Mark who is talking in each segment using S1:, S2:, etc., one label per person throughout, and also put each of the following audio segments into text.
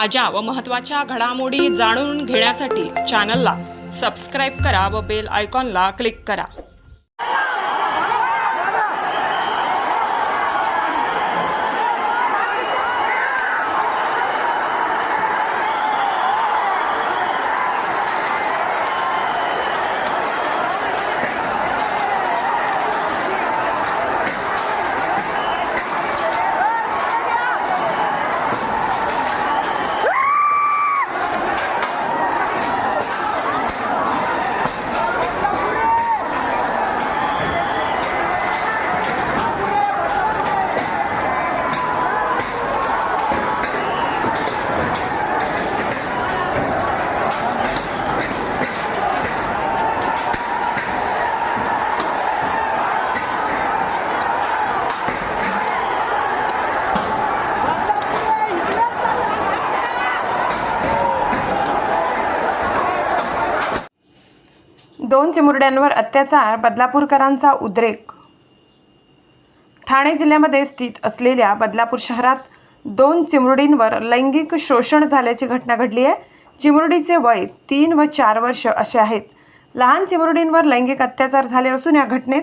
S1: ताज्या व महत्त्वाच्या घडामोडी जाणून घेण्यासाठी चॅनलला सबस्क्राईब करा व बेल आयकॉनला क्लिक करा.
S2: दोन चिमुरड्यांवर अत्याचार बदलापूरकरांचा उद्रेक. ठाणे जिल्ह्यामध्ये स्थित असलेल्या बदलापूर शहरात दोन चिमुरडींवर लैंगिक शोषण झाल्याची घटना घडली आहे. चिमुरडीचे वय तीन व चार वर्ष असे आहेत. लहान चिमुरडींवर लैंगिक अत्याचार झाले असून या घटनेत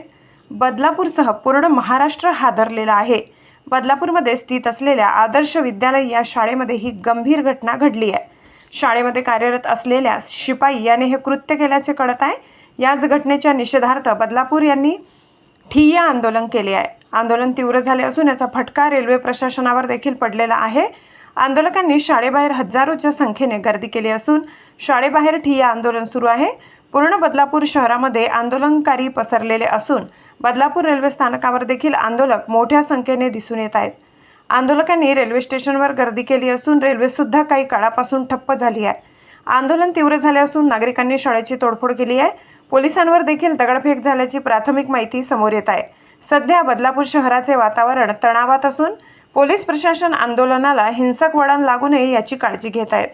S2: बदलापूरसह पूर्ण महाराष्ट्र हादरलेला आहे. बदलापूरमध्ये स्थित असलेल्या आदर्श विद्यालय या शाळेमध्ये ही गंभीर घटना घडली आहे. शाळेमध्ये कार्यरत असलेल्या शिपाई याने हे कृत्य केल्याचे कळत आहे. याच घटनेच्या निषेधार्थ बदलापूर यांनी ठिय्या आंदोलन केले आहे. आंदोलन तीव्र झाले असून याचा फटका रेल्वे प्रशासनावर देखील पडलेला आहे. आंदोलकांनी शाळेबाहेर हजारोच्या संख्येने गर्दी केली असून शाळेबाहेर ठिय्या आंदोलन सुरू आहे. पूर्ण बदलापूर शहरामध्ये आंदोलनकारी पसरलेले असून बदलापूर रेल्वे स्थानकावर देखील आंदोलक मोठ्या संख्येने दिसून येत आहेत. आंदोलकांनी रेल्वे स्टेशनवर गर्दी केली असून रेल्वेसुद्धा काही काळापासून ठप्प झाली आहे. आंदोलन तीव्र झाले असून नागरिकांनी शाळेची तोडफोड केली आहे. पोलिसांवर देखील दगडफेक झाल्याची प्राथमिक माहिती समोर येत आहे. सध्या बदलापूर शहराचे वातावरण तणावात असून पोलीस प्रशासन आंदोलनाला हिंसक वळण लागू नये याची काळजी घेत आहेत.